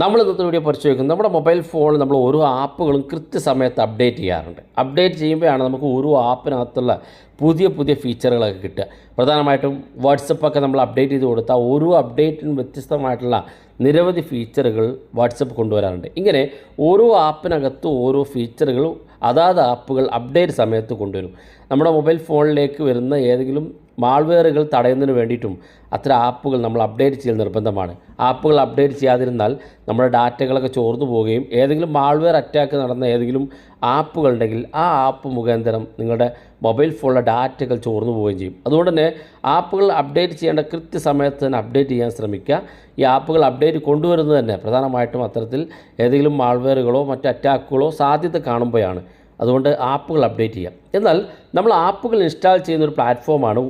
നമ്മൾ ഇന്നത്തെ വീഡിയോ പരിശോധിക്കുന്നത് നമ്മുടെ മൊബൈൽ ഫോണിൽ നമ്മൾ ഓരോ ആപ്പുകളും കൃത്യസമയത്ത് അപ്ഡേറ്റ് ചെയ്യാറുണ്ട്. അപ്ഡേറ്റ് ചെയ്യുമ്പോഴാണ് നമുക്ക് ഓരോ ആപ്പിനകത്തുള്ള പുതിയ പുതിയ ഫീച്ചറുകളൊക്കെ കിട്ടുക. പ്രധാനമായിട്ടും വാട്സപ്പൊക്കെ നമ്മൾ അപ്ഡേറ്റ് ചെയ്ത് കൊടുത്താൽ ഓരോ അപ്ഡേറ്റിനും വ്യത്യസ്തമായിട്ടുള്ള നിരവധി ഫീച്ചറുകൾ വാട്സപ്പ് കൊണ്ടുവരാറുണ്ട്. ഇങ്ങനെ ഓരോ ആപ്പിനകത്തും ഓരോ ഫീച്ചറുകൾ അതാത് ആപ്പുകൾ അപ്ഡേറ്റ് സമയത്ത് കൊണ്ടുവരും. നമ്മുടെ മൊബൈൽ ഫോണിലേക്ക് വരുന്ന ഏതെങ്കിലും മാൾവെയറുകൾ തടയുന്നതിന് വേണ്ടിയിട്ടും അത്ര ആപ്പുകൾ നമ്മൾ അപ്ഡേറ്റ് ചെയ്യൽ നിർബന്ധമാണ്. ആപ്പുകൾ അപ്ഡേറ്റ് ചെയ്യാതിരുന്നാൽ നമ്മുടെ ഡാറ്റകളൊക്കെ ചോർന്നു പോവുകയും ഏതെങ്കിലും മാൾവെയർ അറ്റാക്ക് നടന്ന ഏതെങ്കിലും ആപ്പുകൾ ഉണ്ടെങ്കിൽ ആ ആപ്പ് മുഖാന്തരം നിങ്ങളുടെ മൊബൈൽ ഫോണിലെ ഡാറ്റകൾ ചോർന്നു പോവുകയും ചെയ്യും. അതുകൊണ്ട് തന്നെ ആപ്പുകൾ അപ്ഡേറ്റ് ചെയ്യേണ്ട കൃത്യസമയത്ത് തന്നെ അപ്ഡേറ്റ് ചെയ്യാൻ ശ്രമിക്കുക. ഈ ആപ്പുകൾ അപ്ഡേറ്റ് കൊണ്ടുവരുന്നത് തന്നെ പ്രധാനമായിട്ടും അത്തരത്തിൽ ഏതെങ്കിലും മാൾവെയറുകളോ മറ്റ് അറ്റാക്കുകളോ സാധ്യത കാണുമ്പോഴാണ്. അതുകൊണ്ട് ആപ്പുകൾ അപ്ഡേറ്റ് ചെയ്യാം. എന്നാൽ നമ്മൾ ആപ്പുകൾ ഇൻസ്റ്റാൾ ചെയ്യുന്ന ഒരു പ്ലാറ്റ്ഫോമാണ്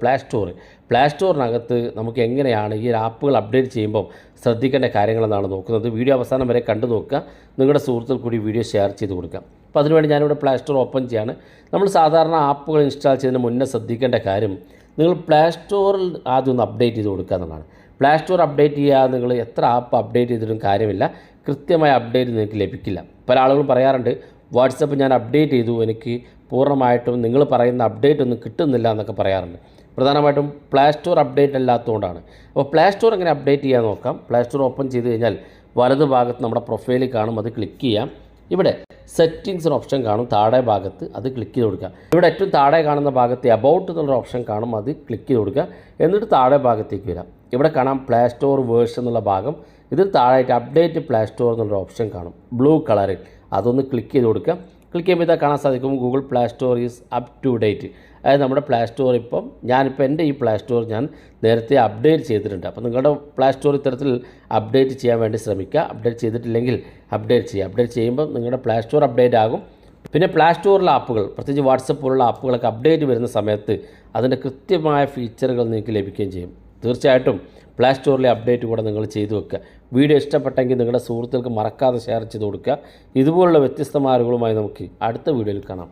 പ്ലേ സ്റ്റോർ പ്ലേ സ്റ്റോറിനകത്ത് നമുക്ക് എങ്ങനെയാണ് ഈ ആപ്പുകൾ അപ്ഡേറ്റ് ചെയ്യുമ്പോൾ ശ്രദ്ധിക്കേണ്ട കാര്യങ്ങളെന്നാണ് നോക്കുന്നത്. വീഡിയോ അവസാനം വരെ കണ്ടു നോക്കുക. നിങ്ങളുടെ സുഹൃത്തുക്കൾ കൂടി വീഡിയോ ഷെയർ ചെയ്ത് കൊടുക്കാം. അപ്പോൾ അതിനുവേണ്ടി ഞാനിവിടെ പ്ലേ സ്റ്റോർ ഓപ്പൺ ചെയ്യാണ്. നമ്മൾ സാധാരണ ആപ്പുകൾ ഇൻസ്റ്റാൾ ചെയ്യുന്നതിന് മുന്നേ ശ്രദ്ധിക്കേണ്ട കാര്യം നിങ്ങൾ പ്ലേ സ്റ്റോറിൽ ആദ്യം ഒന്ന് അപ്ഡേറ്റ് ചെയ്ത് കൊടുക്കുക എന്നുള്ളതാണ്. പ്ലേ സ്റ്റോർ അപ്ഡേറ്റ് ചെയ്യാതെ നിങ്ങൾ എത്ര ആപ്പ് അപ്ഡേറ്റ് ചെയ്തിട്ടും കാര്യമില്ല. കൃത്യമായ അപ്ഡേറ്റ് നിങ്ങൾക്ക് ലഭിക്കില്ല. പല ആളുകളും പറയാറുണ്ട് വാട്സപ്പ് ഞാൻ അപ്ഡേറ്റ് ചെയ്തു. എനിക്ക് പൂർണമായിട്ടും നിങ്ങൾ പറയുന്ന അപ്ഡേറ്റ് ഒന്നും കിട്ടുന്നില്ല എന്നൊക്കെ പറയാറുണ്ട്. പ്രധാനമായിട്ടും പ്ലേ സ്റ്റോർ അപ്ഡേറ്റ് അല്ലാത്തതുകൊണ്ടാണ്. അപ്പോൾ പ്ലേ സ്റ്റോർ എങ്ങനെ അപ്ഡേറ്റ് ചെയ്യാൻ നോക്കാം? പ്ലേ സ്റ്റോർ ഓപ്പൺ ചെയ്ത് കഴിഞ്ഞാൽ വലത് ഭാഗത്ത് നമ്മുടെ പ്രൊഫൈലിൽ കാണും. അത് ക്ലിക്ക് ചെയ്യാം. ഇവിടെ സെറ്റിങ്സ് ഓപ്ഷൻ കാണും. താഴെ ഭാഗത്ത് അത് ക്ലിക്ക് ചെയ്ത് കൊടുക്കുക. ഇവിടെ ഏറ്റവും താഴെ കാണുന്ന ഭാഗത്ത് അബൌട്ട് എന്നുള്ള ഓപ്ഷൻ കാണും. അത് ക്ലിക്ക് ചെയ്ത് കൊടുക്കുക. എന്നിട്ട് താഴെ ഭാഗത്തേക്ക് വരാം. ഇവിടെ കാണാം പ്ലേ സ്റ്റോർ വേഴ്സ് എന്നുള്ള ഭാഗം. ഇതിൽ താഴെയായിട്ട് അപ്ഡേറ്റ് പ്ലേ സ്റ്റോർ എന്നുള്ള ഓപ്ഷൻ കാണും. ബ്ലൂ കളറിൽ അതൊന്ന് ക്ലിക്ക് ചെയ്ത് കൊടുക്കുക. ക്ലിക്ക് ചെയ്യുമ്പോൾ ഇതാ കാണാൻ സാധിക്കും Google play store is up to date അതായത് നമ്മുടെ പ്ലേ സ്റ്റോർ ഇപ്പം ഞാനിപ്പോൾ എന്റെ ഈ പ്ലേ സ്റ്റോർ ഞാൻ നേരത്തെ അപ്ഡേറ്റ് ചെയ്തിട്ടുണ്ട്. അപ്പോൾ നിങ്ങളുടെ പ്ലേ സ്റ്റോർ ഇത്തരത്തിൽ അപ്ഡേറ്റ് ചെയ്യാൻ വേണ്ടി ശ്രമിക്കുക. അപ്ഡേറ്റ് ചെയ്തിട്ടില്ലെങ്കിൽ അപ്ഡേറ്റ് ചെയ്യുക. അപ്ഡേറ്റ് ചെയ്യുമ്പോൾ നിങ്ങളുടെ പ്ലേ സ്റ്റോർ അപ്ഡേറ്റ് ആകും. പിന്നെ പ്ലേ സ്റ്റോറിലെ ആപ്പുകൾ പ്രത്യേകിച്ച് വാട്സപ്പ് പോലുള്ള ആപ്പുകളൊക്കെ അപ്ഡേറ്റ് വരുന്ന സമയത്ത് അതിന്റെ കൃത്യമായ ഫീച്ചറുകൾ നിങ്ങൾക്ക് ലഭിക്കുകയും ചെയ്യും. തീർച്ചയായിട്ടും പ്ലേ സ്റ്റോറിലെ അപ്ഡേറ്റ് കൂടെ നിങ്ങൾ ചെയ്തു വെക്കുക. വീഡിയോ ഇഷ്ടപ്പെട്ടെങ്കിൽ നിങ്ങളുടെ സുഹൃത്തുക്കൾക്ക് മറക്കാതെ ഷെയർ ചെയ്ത് കൊടുക്കുക. ഇതുപോലുള്ള വ്യത്യസ്തമായ അറിവുകളുമായി നമുക്ക് അടുത്ത വീഡിയോയിൽ കാണാം.